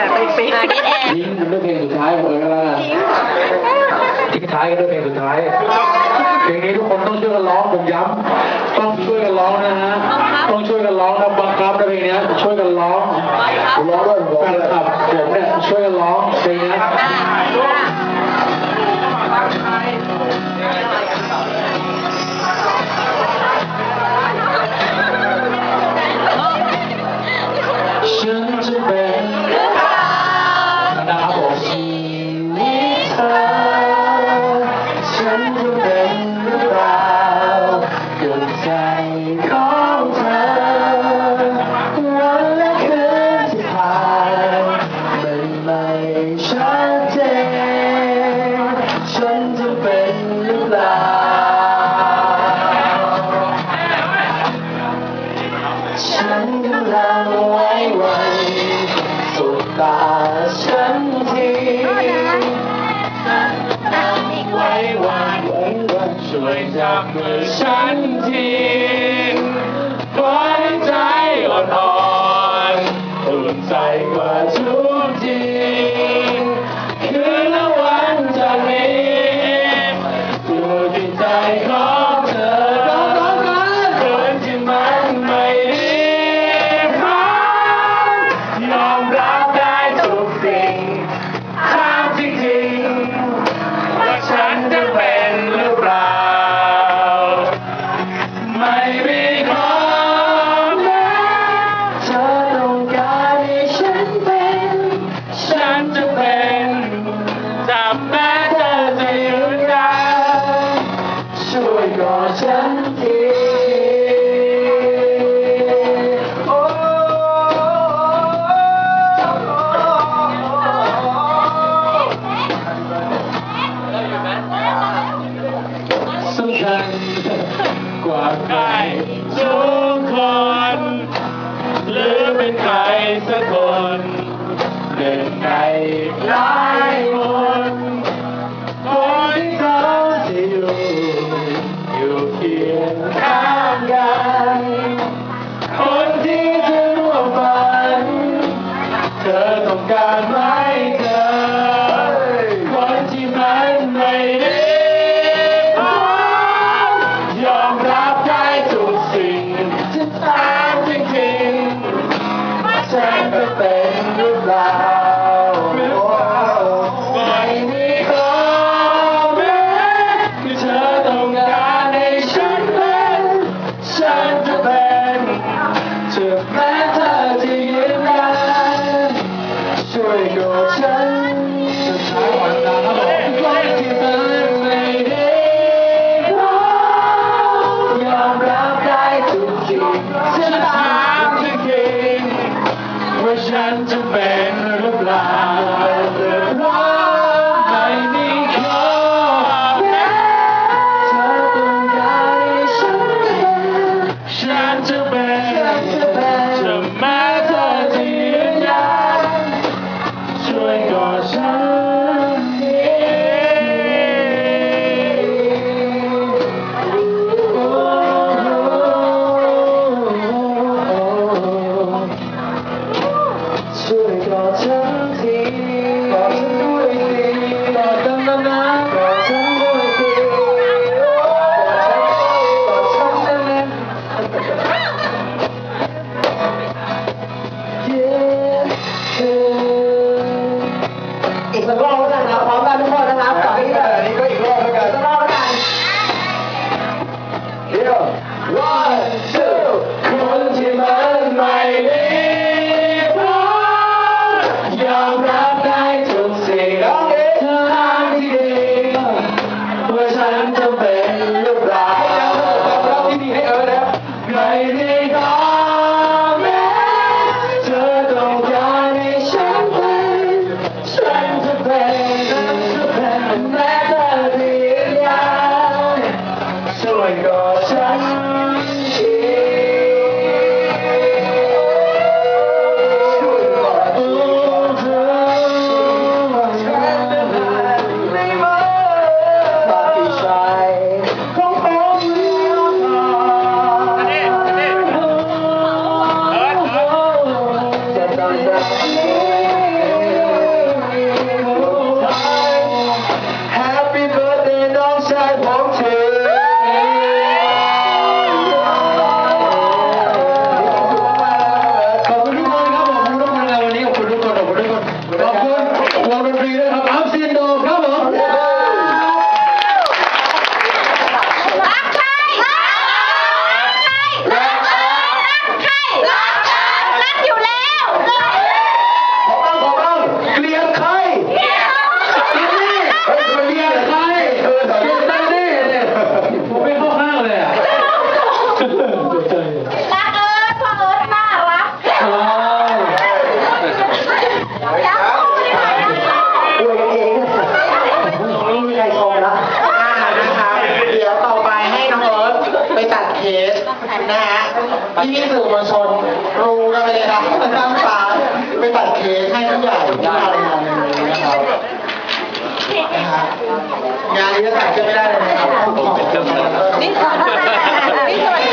อย่ไปปิดเทิ้งด้วยเพลงสุดท้ายของเออแล้วกันทิ้งท้ายกันด้วยเพลงสุดท้าย เพลงนี้ทุกคนต้องช่วยกันร้องผมย้ำต้องช่วยกันร้องนะฮะ ต้องช่วยกันร้องนะบังคับนะเพลงนี้ช่วยกันร้องร้องด้วยผมครับผมเนี่ยช่วยกันร้องเพลงนี้ ตาฉันทีไว้วานช่วยจับมือฉันทีปล่อยใจอ่อนๆอุ่นใจกว่า คียงข้นที่จะร่วมัน เธอต้องการ ฉันจะเป็นหรือเปล่า my God. พี่สื่อมวลชนรู้กันไปเลยครับน้งตาไปตัดเค้กให้ผู้ใหญ่ที่มาในงานนี้นะครับนะฮะงานนี้จะตัดเค้กไม่ได้เลยนะครับต้องขอบคุณนี่สวัสดีนี่สวัสดี